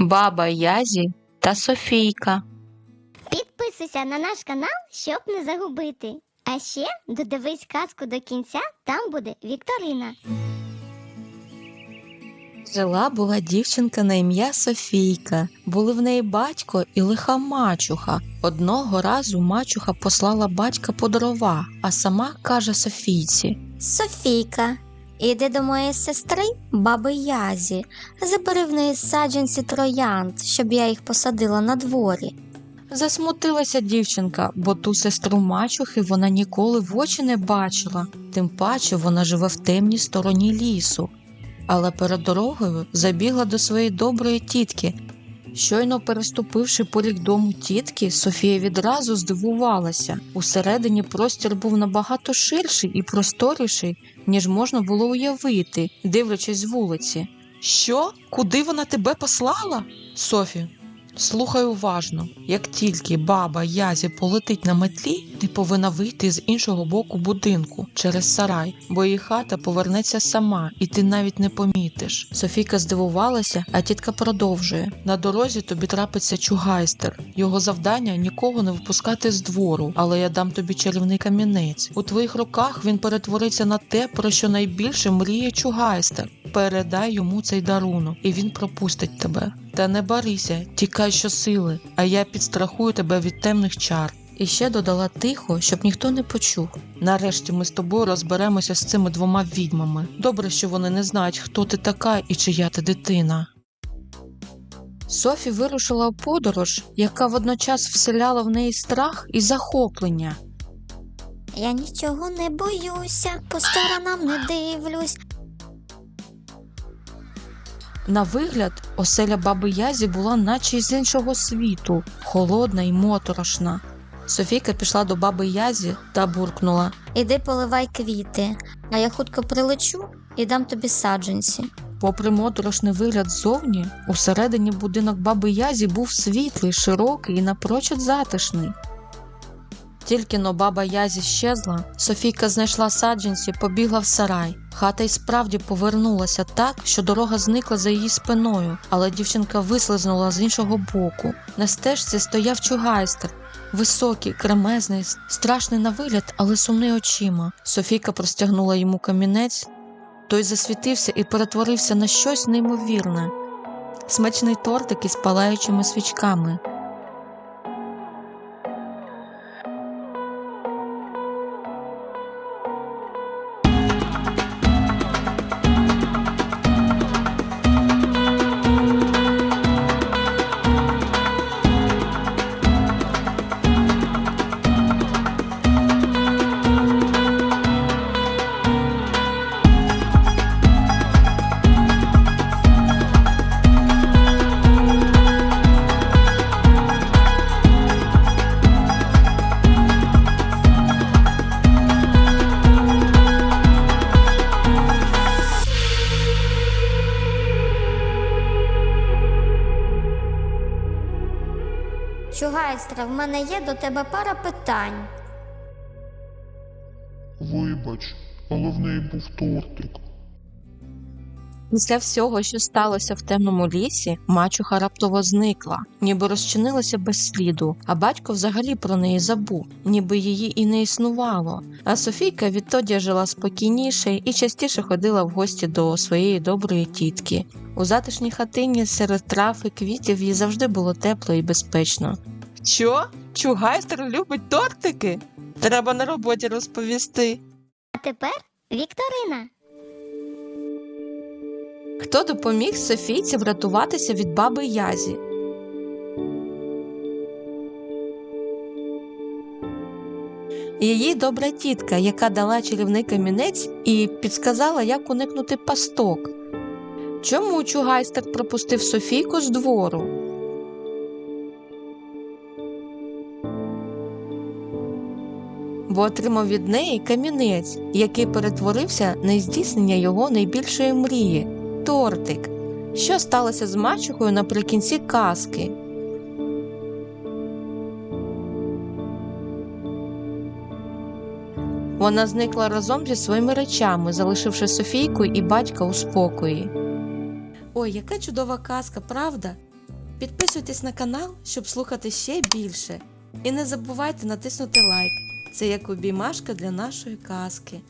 Баба Язі та Софійка. Підписуйся на наш канал, щоб не загубити. А ще додивись казку до кінця, там буде Вікторина. Жила була дівчинка на ім'я Софійка. Були в неї батько і лиха мачуха. Одного разу мачуха послала батька по дрова, а сама каже Софійці: Софійка, іди до моєї сестри, баби Язі, забери в неї саджанці троянд, щоб я їх посадила на дворі. Засмутилася дівчинка, бо ту сестру мачухи вона ніколи в очі не бачила, тим паче вона живе в темній стороні лісу. Але перед дорогою забігла до своєї доброї тітки. Щойно переступивши поріг дому тітки, Софія відразу здивувалася. Усередині простір був набагато ширший і просторіший, ніж можна було уявити, дивлячись з вулиці. Що? Куди вона тебе послала? Софі, Слухай уважно, як тільки баба Язі полетить на метлі, ти повинна вийти з іншого боку будинку через сарай, бо її хата повернеться сама, і ти навіть не помітиш. Софійка здивувалася, а тітка продовжує: на дорозі тобі трапиться чугайстер. Його завдання нікого не випускати з двору, але я дам тобі чарівний камінець. У твоїх руках він перетвориться на те, про що найбільше мріє чугайстер. Передай йому цей дарунок, і він пропустить тебе. Та не барися, тікай щосили, а я підстрахую тебе від темних чар. І ще додала тихо, щоб ніхто не почув. Нарешті ми з тобою розберемося з цими двома відьмами. Добре, що вони не знають, хто ти така і чия ти дитина. Софі вирушила у подорож, яка водночас вселяла в неї страх і захоплення. Я нічого не боюся, по сторонам не дивлюсь. На вигляд, оселя баби Язі була наче з іншого світу, холодна і моторошна. Софійка пішла до баби Язі та буркнула. Іди поливай квіти, а я хутко прилечу і дам тобі саджанці. Попри моторошний вигляд ззовні, усередині будинок баби Язі був світлий, широкий і напрочуд затишний. Тільки но баба Язі щезла, Софійка знайшла саджанці, побігла в сарай. Хата й справді повернулася так, що дорога зникла за її спиною, але дівчинка вислизнула з іншого боку. На стежці стояв чугайстер. Високий, кремезний, страшний на вигляд, але сумний очима. Софійка простягнула йому камінець, той засвітився і перетворився на щось неймовірне. Смачний тортик із палаючими свічками. Чугайстра, в мене є до тебе пара питань. Вибач, але в неї був тортик. Після всього, що сталося в темному лісі, мачуха раптово зникла, ніби розчинилася без сліду, а батько взагалі про неї забув, ніби її і не існувало. А Софійка відтоді жила спокійніше і частіше ходила в гості до своєї доброї тітки. У затишній хатині серед трав і квітів їй завжди було тепло і безпечно. Що? Чугайстер любить тортики? Треба на роботі розповісти. А тепер Вікторина. Хто допоміг Софійці врятуватися від баби Язі? Її добра тітка, яка дала чарівний камінець і підсказала, як уникнути пасток. Чому чугайстер пропустив Софійку з двору? Бо отримав від неї камінець, який перетворився на здійснення його найбільшої мрії тортик. Що сталося з мачухою наприкінці казки? Вона зникла разом зі своїми речами, залишивши Софійку і батька у спокої. Ой, яка чудова казка, правда? Підписуйтесь на канал, щоб слухати ще більше. І не забувайте натиснути лайк. Це як обіймашка для нашої казки.